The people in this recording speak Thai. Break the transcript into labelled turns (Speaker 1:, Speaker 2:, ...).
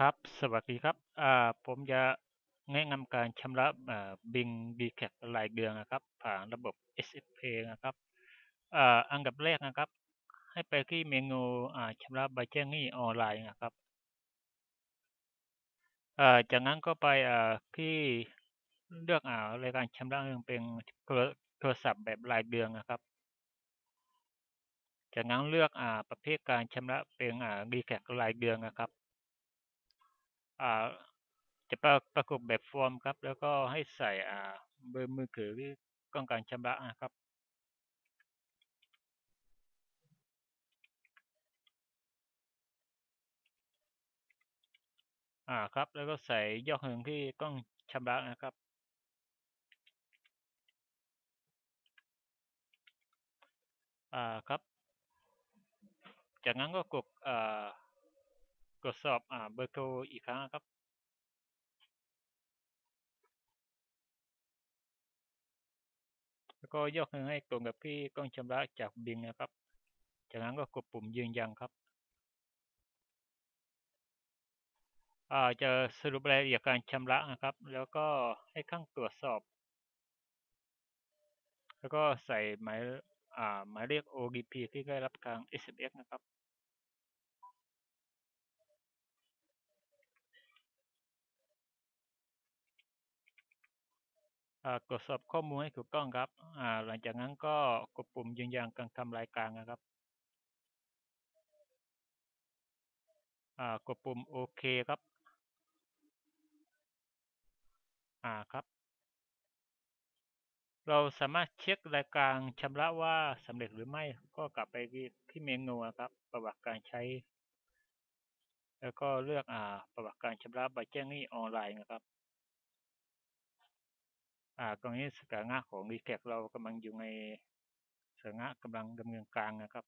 Speaker 1: ครับ สวัสดีครับ อ่า ผมจะแนะนำการชำระอ่า Bing Recap รายเดือนนะครับ ผ่านระบบ SFPay นะครับอ่าอันดับแรกนะครับ ให้ไปที่เมนูอ่าชำระใบแจ้งหนี้ออนไลน์นะครับอ่าจากนั้นก็ไปอ่าที่เลือกอ่ารายการชำระเงินเป็นโทรศัพท์แบบรายเดือนนะครับ จากนั้นเลือกอ่าประเภทการชำระเป็นอ่า Recap รายเดือนนะครับ อ่าจะปราปรากฏแบบฟอร์มครับ แล้วก็ให้ใส่อ่าเบอร์มือถือที่ต้องการชำระนะครับอ่าครับ แล้วก็ใส่ยอดเงินที่ต้องชำระนะครับ อ่าครับ จากนั้นก็กดอ่า กดสอบอ่าเบอร์โทรอีกครั้งครับแล้วก็ยกเงินให้ตรงกับที่ต้องชำระจาก Bing นะครับ จากนั้นก็กดปุ่มยืนยันครับอ่าจะสรุปรายละเอียดการชำระนะครับ แล้วก็ให้ขั้นตรวจสอบ แล้วก็ใส่หมายอ่าหมายเลข OTP ที่ได้รับทาง SMS นะครับ ตรวจสอบข้อมูลให้ถูกต้องครับหลังจากนั้นก็กดปุ่มยืนยันการทำรายการนะครับกดปุ่มโอเคครับอ่าครับ เราสามารถเช็ครายการชำระว่าสำเร็จหรือไม่ก็กลับไปที่เมนูครับ ประวัติการใช้ แล้วก็เลือกอ่าประวัติการชำระใบแจ้งหนี้ออนไลน์นะครับ ตรงนี้สถานะของ Recap เรากำลังอยู่ในสถานะกำลังดำเนินการนะครับ